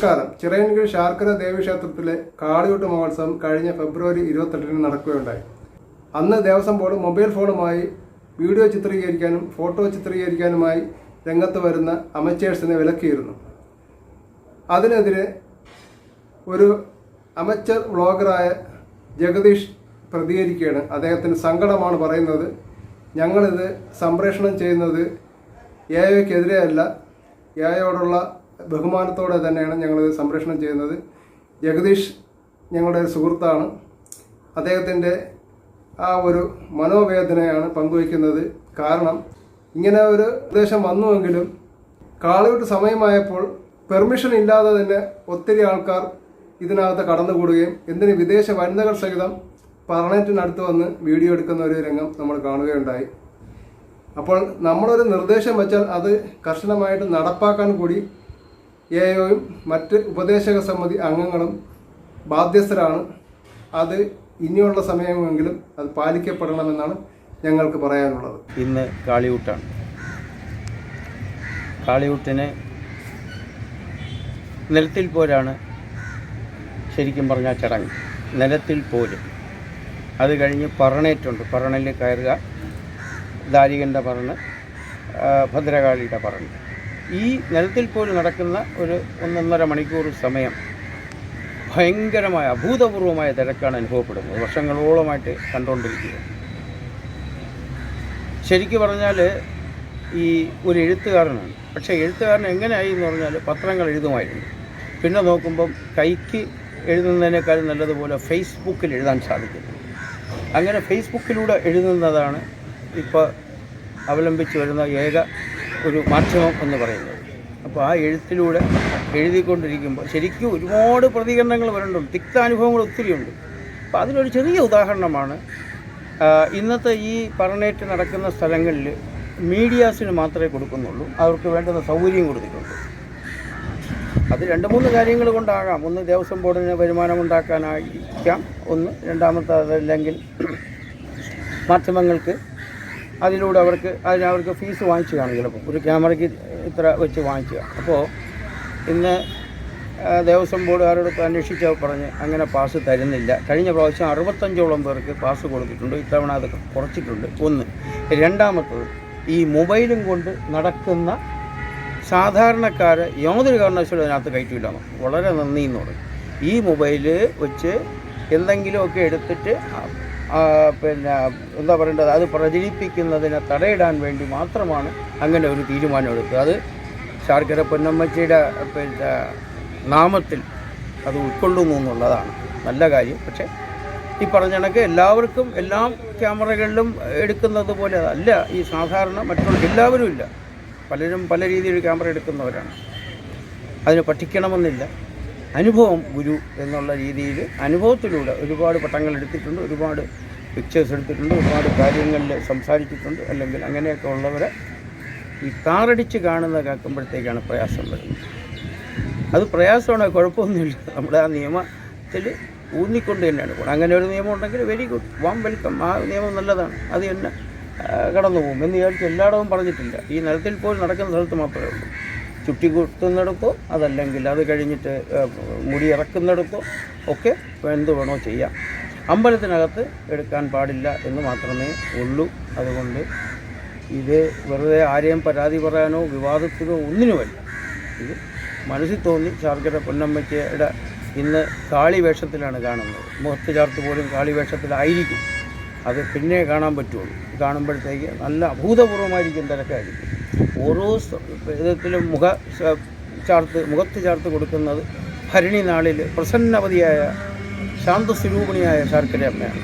നമസ്കാരം. ചിറയൻകീഴ് ശാർക്കര ദേവീക്ഷേത്രത്തിലെ കാളിയൂട്ട് മഹോത്സവം കഴിഞ്ഞ ഫെബ്രുവരി ഇരുപത്തെട്ടിന് നടക്കുകയുണ്ടായി. അന്ന് ദേവസ്വം ബോർഡ് മൊബൈൽ ഫോണുമായി വീഡിയോ ചിത്രീകരിക്കാനും ഫോട്ടോ ചിത്രീകരിക്കാനുമായി രംഗത്ത് വരുന്ന അമച്ചേഴ്സിനെ വിലക്കിയിരുന്നു. അതിനെതിരെ ഒരു അമച്ചർ വ്ളോഗറായ ജഗദീഷ് പ്രതികരിക്കുകയാണ്. അദ്ദേഹത്തിന് സങ്കടമാണ് പറയുന്നത്. ഞങ്ങളിത് സംപ്രേഷണം ചെയ്യുന്നത് എ ഐക്കെതിരെയല്ല എ എയോടുള്ള ബഹുമാനത്തോടെ തന്നെയാണ് ഞങ്ങളിത് സംപ്രേഷണം ചെയ്യുന്നത്. ജഗദീഷ് ഞങ്ങളുടെ ഒരു സുഹൃത്താണ്. അദ്ദേഹത്തിന്റെ ആ ഒരു മനോവേദനയാണ് പങ്കുവയ്ക്കുന്നത് കാരണം ഇങ്ങനെ ഒരു നിർദ്ദേശം വന്നുവെങ്കിലും കാളിയുടെ സമയമായപ്പോൾ പെർമിഷൻ ഇല്ലാതെ തന്നെ ഒത്തിരി ആൾക്കാർ ഇതിനകത്ത് കടന്നുകൂടുകയും എന്തിന് വിദേശ വനിതകൾ സഹിതം പാർലമെന്റിനടുത്ത് വന്ന് വീഡിയോ എടുക്കുന്ന ഒരു രംഗം നമ്മൾ കാണുകയുണ്ടായി. അപ്പോൾ നമ്മളൊരു നിർദ്ദേശം വെച്ചാൽ അത് കർശനമായിട്ട് നടപ്പാക്കാൻ കൂടി എയോയും മറ്റ് ഉപദേശക സമിതി അംഗങ്ങളും ബാധ്യസ്ഥരാണ്. അത് ഇനിയുള്ള സമയമെങ്കിലും അത് പാലിക്കപ്പെടണമെന്നാണ് ഞങ്ങൾക്ക് പറയാനുള്ളത്. ഇന്ന് കാളിയൂട്ടാണ്. കാളിയൂട്ടിന് നിലത്തിൽ പോരാണ് ശരിക്കും പറഞ്ഞാൽ ചടങ്ങ്. നിലത്തിൽ പോര്. അത് കഴിഞ്ഞ് പറണേറ്റുണ്ട് പറണയിൽ കയറുക. ദാരികന്റെ പറണ് ആ, ഭദ്രകാളിയുടെ പറണ് ഈ നിലത്തിൽ പോലും നടക്കുന്ന ഒരു ഒന്നൊന്നര മണിക്കൂർ സമയം ഭയങ്കരമായ അഭൂതപൂർവമായ തിരക്കാണ് അനുഭവപ്പെടുന്നത്. വർഷങ്ങളോളമായിട്ട് കണ്ടുകൊണ്ടിരിക്കുക ശരിക്കു പറഞ്ഞാൽ ഈ ഒരു എഴുത്തുകാരനാണ്. പക്ഷേ എഴുത്തുകാരൻ എങ്ങനെയായി എന്ന് പറഞ്ഞാൽ പത്രങ്ങൾ എഴുതുമായിരുന്നു. പിന്നെ നോക്കുമ്പം കൈക്ക് എഴുതുന്നതിനേക്കാളും നല്ലതുപോലെ ഫേസ്ബുക്കിൽ എഴുതാൻ സാധിക്കുന്നു. അങ്ങനെ ഫേസ്ബുക്കിലൂടെ എഴുതുന്നതാണ് ഇപ്പോൾ അവലംബിച്ച് വരുന്ന ഏക ഒരു മാധ്യമം എന്ന് പറയുന്നത്. അപ്പോൾ ആ എഴുത്തിലൂടെ എഴുതിക്കൊണ്ടിരിക്കുമ്പോൾ ശരിക്കും ഒരുപാട് പ്രതികരണങ്ങൾ വരുന്നുണ്ട് തിക്താനുഭവങ്ങൾ ഒത്തിരിയുണ്ട് അപ്പോൾ അതിനൊരു ചെറിയ ഉദാഹരണമാണ് ഇന്നത്തെ ഈ പറഞ്ഞേറ്റ് നടക്കുന്ന സ്ഥലങ്ങളിൽ മീഡിയാസിന് മാത്രമേ കൊടുക്കുന്നുള്ളൂ. അവർക്ക് വേണ്ടുന്ന സൗകര്യം കൊടുത്തിട്ടുണ്ട്. അത് രണ്ട് മൂന്ന് കാര്യങ്ങൾ കൊണ്ടാകാം. ഒന്ന് ദേവസ്വം ബോർഡിന് വരുമാനം ഉണ്ടാക്കാനായിരിക്കാം. ഒന്ന് രണ്ടാമത്തെ അതല്ലെങ്കിൽ മാധ്യമങ്ങൾക്ക് അതിലൂടെ അവർക്ക് അതിന് അവർക്ക് ഫീസ് വാങ്ങിച്ചു കാണും ചിലപ്പോൾ. ഒരു ക്യാമറയ്ക്ക് ഇത്ര വെച്ച് വാങ്ങിക്കുക അപ്പോൾ ഇന്ന് ദേവസ്വം ബോർഡുകാരോട് അന്വേഷിച്ച് പറഞ്ഞ് അങ്ങനെ പാസ് തരുന്നില്ല. കഴിഞ്ഞ പ്രാവശ്യം അറുപത്തഞ്ചോളം പേർക്ക് പാസ് കൊടുത്തിട്ടുണ്ട്. ഇത്തവണ അത് കുറച്ചിട്ടുണ്ട്. ഒന്ന് രണ്ടാമത്തത് ഈ മൊബൈലും കൊണ്ട് നടക്കുന്ന സാധാരണക്കാർ യാതൊരു കാരണവശാലും അതിനകത്ത് കയറ്റില്ല വളരെ നന്ദി എന്ന് പറയും ഈ മൊബൈൽ വെച്ച് എന്തെങ്കിലുമൊക്കെ എടുത്തിട്ട് പിന്നെ എന്താ പറയേണ്ടത്? അത് പ്രചരിപ്പിക്കുന്നതിനെ തടയിടാൻ വേണ്ടി മാത്രമാണ് അങ്ങനെ ഒരു തീരുമാനം എടുത്തത് അത് ശാർക്കര പൊന്നമ്മച്ചിയുടെ പിന്നെ നാമത്തിൽ അത് ഉൾക്കൊള്ളുന്നു എന്നുള്ളതാണ്. നല്ല കാര്യം. പക്ഷേ ഈ പറഞ്ഞ കണക്ക് എല്ലാവർക്കും എല്ലാ ക്യാമറകളിലും എടുക്കുന്നത് പോലെ അതല്ല ഈ സാധാരണ മറ്റുള്ള എല്ലാവരും ഇല്ല പലരും പല രീതിയിൽ ക്യാമറ എടുക്കുന്നവരാണ്. അതിന് പഠിക്കണമെന്നില്ല. അനുഭവം ഗുരു എന്നുള്ള രീതിയിൽ അനുഭവത്തിലൂടെ ഒരുപാട് പട്ടങ്ങൾ എടുത്തിട്ടുണ്ട് ഒരുപാട് പിക്ചേഴ്സ് എടുത്തിട്ടുണ്ട് ഒരുപാട് കാര്യങ്ങളിൽ സംസാരിച്ചിട്ടുണ്ട്. അല്ലെങ്കിൽ അങ്ങനെയൊക്കെ ഉള്ളവരെ ഈ കാറടിച്ച് കാണുന്ന കേൾക്കുമ്പോഴത്തേക്കാണ് പ്രയാസം വരുന്നത്. അത് പ്രയാസമാണ് കുഴപ്പമൊന്നുമില്ല. നമ്മുടെ ആ നിയമത്തിൽ ഊന്നിക്കൊണ്ട് തന്നെയാണ്. പോകുന്നത് അങ്ങനെ ഒരു നിയമം ഉണ്ടെങ്കിൽ വെരി ഗുഡ് വാം വെൽക്കം ആ നിയമം നല്ലതാണ്. അത് തന്നെ കടന്നു പോകും എന്ന് വിചാരിച്ച് എല്ലായിടവും പറഞ്ഞിട്ടില്ല. ഈ നിലത്തിൽ പോയി നടക്കുന്ന സ്ഥലത്ത് മാത്രമേ ഉള്ളൂ. ചുറ്റി കുത്തുന്നിടത്തോ അതല്ലെങ്കിൽ അത് കഴിഞ്ഞിട്ട് മുടി ഇറക്കുന്നിടത്തോ ഒക്കെ എന്ത് വേണോ ചെയ്യാം. അമ്പലത്തിനകത്ത് എടുക്കാൻ പാടില്ല എന്ന് മാത്രമേ ഉള്ളൂ. അതുകൊണ്ട് ഇത് വെറുതെ ആരെയും പരാതി പറയാനോ വിവാദത്തിനോ ഒന്നിനുമല്ല. ഇത് മനസ്സിൽ തോന്നി ശാർക്കര പൊന്നമ്മയ്ക്കയുടെ ഇന്ന് കാളി വേഷത്തിലാണ് കാണുന്നത്. മുഖത്ത് ചാർത്ത് പോലും കാളി വേഷത്തിലായിരിക്കും. അത് പിന്നെ കാണാൻ പറ്റുള്ളൂ. കാണുമ്പോഴത്തേക്ക് നല്ല അഭൂതപൂർവമായിരിക്കും തിരക്കായിരിക്കും. ഓരോ വിധത്തിലും മുഖ ചാർത്ത് മുഖത്ത് ചാർത്ത് കൊടുക്കുന്നത് ഭരണി നാളിൽ പ്രസന്നവതിയായ ശാന്തസ്വരൂപിണിയായ ശർക്കര അമ്മയാണ്.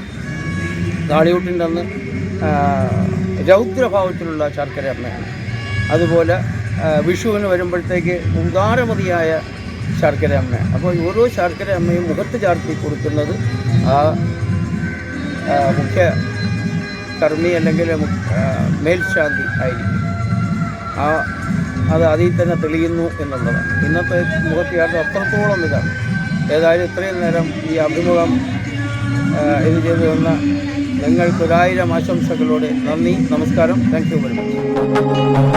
കാളിയൂട്ടിന്റെ അന്ന് രൗദ്രഭാവത്തിലുള്ള ശർക്കര അമ്മയാണ്. അതുപോലെ വിഷുവിന് വരുമ്പോഴത്തേക്ക് ഉദാരമതിയായ ശർക്കര അമ്മയാണ്. അപ്പോൾ ഓരോ ശർക്കര അമ്മയും മുഖത്ത് ചാർത്തി കൊടുക്കുന്നത് ആ മുഖ്യ കർമ്മി അല്ലെങ്കിൽ മേൽശാന്തി ആയിരിക്കും. ആ അത് അതിൽ തന്നെ തെളിയുന്നു എന്നുള്ളതാണ്. ഇന്നത്തെ മുഖത്ത് ചാർത്ത് അത്രത്തോളം ഇതാണ്. ഏതായാലും ഇത്രയും നേരം ഈ അഭിമുഖം ഇത് ചെയ്തു തന്ന നിങ്ങൾക്കൊരായിരം ആശംസകളോടെ നന്ദി നമസ്കാരം. Thank you very much